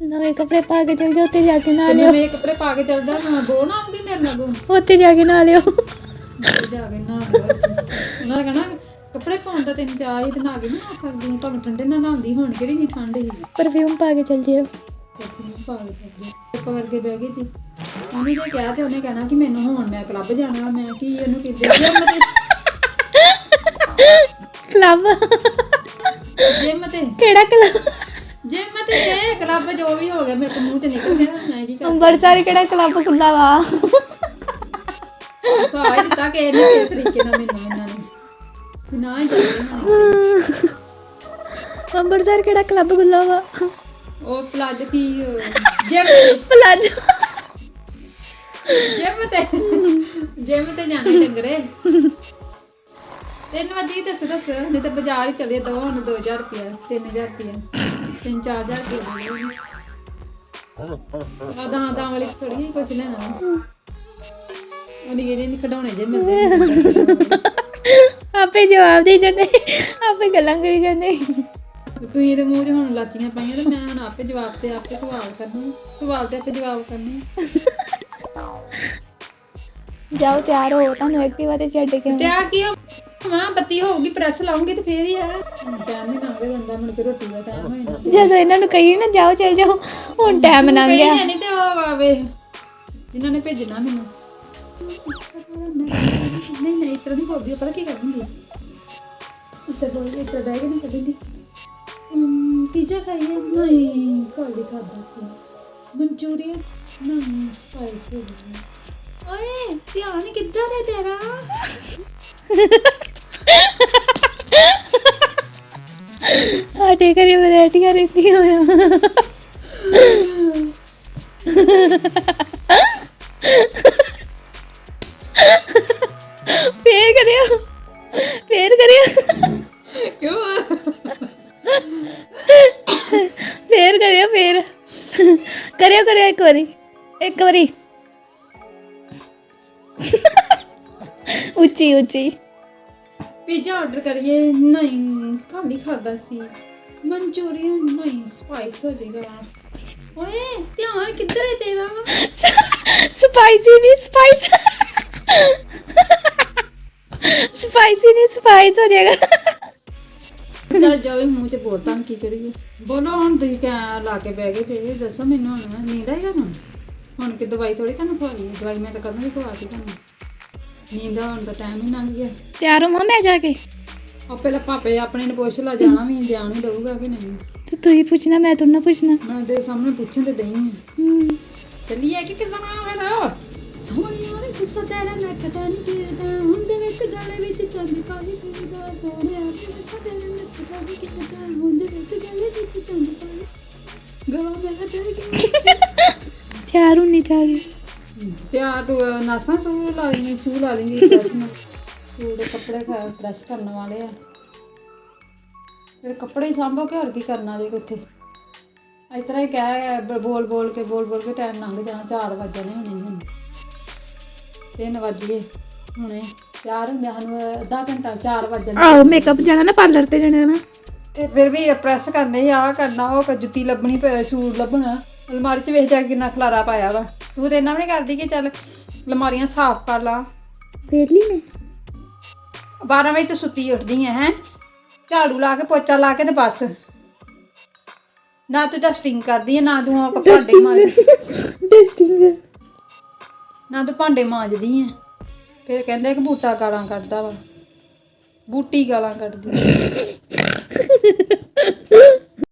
ਨਵੇਂ ਕੱਪੜੇ ਪਾ ਕੇ ਚਲ ਜਾ ਉੱਥੇ ਜਾ ਕੇ ਨਾ ਤੇ ਲਿਓ ਨਵੇਂ ਕੱਪੜੇ ਪਾ ਕੇ ਚੱਲ ਜਾ ਨਾ ਬੋ ਨਾ ਆਉਂਗੀ ਮੇਰੇ ਨਾਲ ਬੋ ਉੱਥੇ ਜਾ ਕੇ ਨਾ ਲਿਓ ਜਾ ਕੇ ਨਾ। ਉਹਨਾਂ ਨੇ ਕਹਿਣਾ ਕੱਪੜੇ ਪਾਉਣ ਦਾ ਤੈਨੂੰ ਚਾਹ ਹੀ ਤੇ ਨਾ ਕੇ ਨਹੀਂ ਆ ਸਕਦੀ ਭਾਵੇਂ ਠੰਡੇ ਨਾਲ ਨਹਾਉਂਦੀ ਹੁਣ ਕਿਹੜੀ ਨਹੀਂ ਠੰਡ ਹੀ ਪਰਫਿਊਮ ਪਾ ਕੇ ਚਲ ਜਿਓ ਅਸੀਂ ਪਾ ਕੇ ਚੱਲ ਗਏ ਚੁੱਪ ਕਰਕੇ ਬਹਿ ਗਈ ਸੀ। ਉਹਨੇ ਜੇ ਕਿਹਾ ਤੇ ਉਹਨੇ ਕਹਿਣਾ ਕਿ ਮੈਨੂੰ ਹੁਣ ਮੈਂ ਕਲੱਬ ਜਾਣਾ ਮੈਂ ਕੀ ਉਹਨੂੰ ਕਿਤੇ ਜਿਮ ਤੇ ਕਲੱਬ ਜਿਮ ਤੇ। ਕਿਹੜਾ ਕਲੱਬ ਜਿਮ ਤੇ ਇਹ ਕਲੱਬ ਜੋ ਵੀ ਹੋ ਗਿਆ ਮੇਰੇ ਕੋਲ ਮੂੰਹ ਚ ਨਿਕਲ ਗਿਆ ਨਾ, ਮੈਂ ਕੀ ਕਰ ਅੰਬਰਸਰ ਕਿਹੜਾ ਕਲੱਬ ਖੁੱਲਾ ਵਾ? ਸਾਹ ਦਿੱਤਾ ਕਿ ਇਹਨੇ ਕਿਸ ਤਰੀਕੇ ਨਾਲ ਮੈਨੂੰ ਇਹਨਾਂ ਨੇ। ਤੇ ਨਾ ਹੀ ਜਾਂਦੇ ਅੰਬਰਸਰ ਕਿਹੜਾ ਕਲੱਬ ਖੁੱਲਾ ਵਾ? ਉਹ ਪਲਾਜ ਕੀ ਜਿਮ ਪਲਾਜੋ ਜਿਮ ਤੇ। ਜਿਮ ਤੇ ਜਾਣਾ ਡੰਗਰੇ। ਤਿੰਨ ਵਜੇ ਦੱਸ ਦੱਸ ਨਹੀਂ ਤਾਂ ਬਾਜ਼ਾਰ ਹੀ ਚਲੇ ਦੋ ਹੁਣ 2000 ਰੁਪਿਆ 3000 ਰੁਪਿਆ 3-4000 ਰੁਪਿਆ ਆ ਦਾਂ ਦਾਂ ਵਾਲੀ ਥੋੜੀ ਕੁਝ ਲੈਣਾ। ਉਹਨੇ ਇਹਦੇ ਨਹੀਂ ਖਡਾਉਣੇ ਜੇ ਮਿਲਦੇ ਆਪੇ ਜਵਾਬ ਦੇ ਜਾਂਦੇ ਆਪੇ ਗੱਲਾਂ ਕਰੀ ਜਾਂਦੇ। ਤੂੰ ਇਹਦੇ ਮੂੰਹ 'ਚ ਹੁਣ ਲਾਚੀਆਂ ਪਾਈਆਂ ਤੇ ਮੈਂ ਹੁਣ ਆਪੇ ਜਵਾਬ ਤੇ ਆਪੇ ਸਵਾਲ ਕਰਨੇ ਸਵਾਲ ਤੇ ਆਪੇ ਜਵਾਬ ਕਰਨੇ। ਜਾਓ ਤਿਆਰ ਹੋ ਤੁਹਾਨੂੰ ਐਕਟਿਵਾ ਤੇ ਛੱਡ ਕੇ। ਤਿਆਰ ਕੀ ਮਾਂ ਬੱਤੀ ਹੋਊਗੀ ਪ੍ਰੈਸ ਲਾਉਂਗੀ ਤੇ ਫੇਰ ਹੀ ਆ। ਟਾਈਮ ਹੀ ਲੰਘ ਜਾਂਦਾ ਮੁੜ ਕੇ ਰੋਟੀ ਦਾ ਟਾਈਮ ਹੋ ਜਾਂਦਾ ਜਦੋਂ ਇਹਨਾਂ ਨੂੰ ਕਹੀਏ ਨਾ ਜਾਓ ਚਲ ਜਾਓ ਹੁਣ ਟਾਈਮ ਲੰਘ ਗਿਆ। ਕਹੀ ਨਹੀਂ ਤੇ ਉਹ ਆਵੇ। ਜਿਨ੍ਹਾਂ ਨੇ ਭੇਜਣਾ ਮੈਨੂੰ। ਨਹੀਂ ਨਹੀਂ ਇਤਰਾ ਨਹੀਂ ਬੋਲਦੀ ਪਤਾ ਕੀ ਕਰਦੀ ਇੱਧਰ ਬੋਲ ਇੱਧਰ ਬਹਿ ਕੇ ਨਹੀਂ ਕੱਢਦੀ ਪੀਜ਼ਾ ਖਾਈਏ ਨਹੀਂ ਕੱਲ ਦੀ ਖਾਦਾ ਸੀ। ਮਨਚੂਰੀਅਨ? ਨਹੀਂ ਸਪਾਈਸ ਓਏ ਧਿਆਨ ਕਿੱਧਰ ਹੈ ਤੇਰਾ? ਵੈਰਾਈਟੀਆਂ ਰਹਿੰਦੀਆਂ ਹੋਇਆ ਫੇਰ ਕਰਿਓ। ਫੇਰ ਕਰਿਓ। ਕਿਉਂ? ਫੇਰ ਕਰਿਓ ਫੇਰ। ਕਰਿਓ ਕਰਿਓ ਇੱਕ ਵਾਰੀ। ਇੱਕ ਵਾਰੀ। ਉੱਚੀ ਉੱਚੀ। ਪੀਜ਼ਾ ਆਰਡਰ ਕਰੀਏ। ਨਹੀਂ ਕੱਲ ਖਾਦਾ ਸੀ। ਮਨਚੂਰੀਅਨ ਨਹੀਂ ਸਪਾਈਸ ਹੋ ਜਾਏਗਾ ਓਏ ਧਿਆਨ ਕਿੱਧਰ ਹੈ ਤੇਰਾ? ਸਪਾਈਸੀ ਨਹੀਂ ਸਪਾਈਸ। ਸਪਾਈਸੀ ਨਹੀਂ ਸਪਾਈਸ ਹੋ ਜਾਏਗਾ। ਚੱਲ ਜਾਵੇ ਮੂੰਹ 'ਚ ਬੋਲਤਾਂ ਕੀ ਕਰੀਏ? ਬੋਲੋ ਹੁਣ ਤੁਸੀਂ ਕਿਆ ਲਾ ਕੇ ਬਹਿ ਗਏ ਤੇ ਦੱਸੋ ਮੈਨੂੰ ਹੁਣ ਨੀਂਦ ਆਏਗਾ ਹੁਣ ਹੁਣ ਕਿ ਦਵਾਈ ਥੋੜੀ ਤੁਹਾਨੂੰ ਖਵਾਈ ਹੈ? ਦਵਾਈ ਮੈਂ ਤਾਂ ਕਦੋਂ ਦੀ ਖਵਾਤੀ ਤੁਹਾਨੂੰ ਨੀਂਦ ਆਉਣ ਦਾ ਟਾਈਮ ਹੀ ਲੰਘ ਗਿਆ। ਤਿਆਰ ਹੋਵਾਂ ਮੈਂ ਜਾ ਕੇ? ਆਪੇ ਲਾ ਪਾਪੇ ਆਪਣੇ ਨੂੰ ਪੁੱਛ ਲਾ ਜਾਣਾ ਵੀ ਜਾਣ ਹੀ ਦਊਗਾ ਕਿ ਨਹੀਂ। ਤੇ ਤੂੰ ਹੀ ਪੁੱਛਣਾ ਮੈਂ ਤੈਨੂੰ ਨਾ ਪੁੱਛਣਾ। ਮੈਂ ਦੇ ਸਾਹਮਣੇ ਪੁੱਛਣ ਤੇ ਦਈ ਹਾਂ। ਚੱਲੀਏ ਕਿ ਕਿਦਾਂ ਨਾ ਮੇਰਾ ਸੋਹਣਿਆ ਵੇ ਗੁੱਸਾ ਤੇਰਾ ਨੱਕਦਾ ਨਹੀਂ ਕਿਰਦਾ ਹੁੰਦੇ ਵਿੱਚ ਗਾਲੇ ਵਿੱਚ ਚੰਦ ਪਾਈ ਫਿਰਦਾ ਸੋਹਣਿਆ ਗੁੱਸਾ ਤੇਰਾ ਨੱਕਦਾ ਨਹੀਂ ਕਿਰਦਾ ਹੁੰਦੇ ਵਿੱਚ ਗਾਲੇ ਵਿੱਚ ਚੰਦ ਪਾਈ ਗਲਾ ਮੇਰਾ ਤੇਰੇ ਕਿ। ਤਿਆਰ ਹੁੰਨੀ ਜਾ ਕੇ ਤਿਆਰ ਤੂੰ ਨਾਸਾਂ ਸੂ ਲਾ ਲਈ ਸੂ ਲਾ ਲੇਂਗੀ ਪ੍ਰੈਸ ਨਾਲ ਸੂਟ ਕੱਪੜੇ ਪ੍ਰੈਸ ਕਰਨ ਵਾਲੇ ਆ। ਫਿਰ ਕੱਪੜੇ ਸਾਂਭੋ ਕਿ ਹੋਰ ਕੀ ਕਰਨਾ ਜੇ ਉੱਥੇ ਇਸ ਤਰ੍ਹਾਂ ਹੀ ਕਹਿ ਬੋਲ ਬੋਲ ਕੇ ਬੋਲ ਬੋਲ ਕੇ ਟਾਈਮ ਲੰਘ ਜਾਣਾ 4 ਵਜ ਜਾਣੇ ਹੁਣੇ ਹੁਣ। 3 ਵਜ ਹੁਣੇ ਤਿਆਰ ਹੁੰਦੇ ਸਾਨੂੰ ਅੱਧਾ ਘੰਟਾ 4 ਵਜ ਆਹੋ ਮੇਕਅਪ ਜਾਣਾ ਨਾ ਪਾਰਲਰ ਤੇ ਜਾਣਾ ਨਾ। ਤੇ ਫਿਰ ਵੀ ਪ੍ਰੈਸ ਕਰਨੇ ਆ ਕਰਨਾ ਉਹ ਜੁੱਤੀ ਲੱਭਣੀ ਸੂਟ ਲੱਭਣਾ। ਅਲਮਾਰੀ 'ਚ ਵੇਖ ਜਾ ਕਿੰਨਾ ਖਲਾਰਾ ਪਾਇਆ ਵਾ। ਤੂੰ ਤੇ ਇੰਨਾ ਵੀ ਨਹੀਂ ਕਰਦੀ ਕਿ ਚੱਲ ਅਲਮਾਰੀਆਂ ਸਾਫ਼ ਕਰ ਲਾ। ਫੇਰ ਲਈ ਮੈਂ? 12 ਵਜੇ ਤੂੰ ਸੁੱਤੀ ਉੱਠਦੀ ਹੈ ਹੈ। ਝਾੜੂ ਲਾ ਕੇ ਪੋਚਾ ਲਾ ਕੇ ਤੇ ਬਸ। ਨਾ ਤੂੰ ਡਸਟਿੰਗ ਕਰਦੀ ਹੈ ਨਾ ਤੂੰ ਉਹ ਭਾਂਡੇ ਮਾਂਜਦੀ। ਡਸਟਿੰਗ ਨਾ ਤੂੰ ਭਾਂਡੇ ਮਾਂਜਦੀ ਹੈ ਫਿਰ ਕਹਿੰਦੇ ਕਿ ਬੂਟਾ ਗਾਲਾਂ ਕੱਢਦਾ ਵਾ। ਬੂਟੀ ਗਾਲਾਂ ਕੱਢਦੀ।